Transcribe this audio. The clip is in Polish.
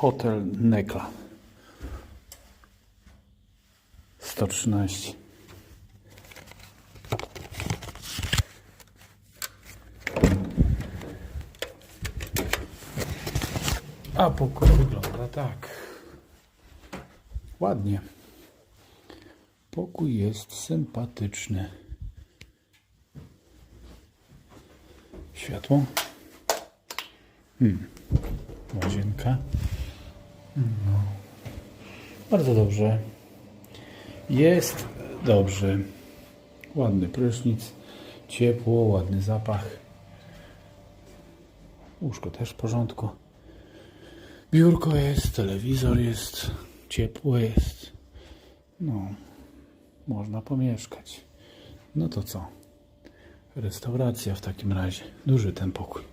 Hotel Nekla. 113. A pokój wygląda tak. Ładnie. Pokój jest sympatyczny. Światło. Hmm. Łazienka. No. Bardzo dobrze. Jest dobrze. Ładny prysznic. Ciepło, ładny zapach. Łóżko też w porządku. Biurko jest, telewizor jest, ciepło jest. No, można pomieszkać. No to co? Restauracja w takim razie. Duży ten pokój.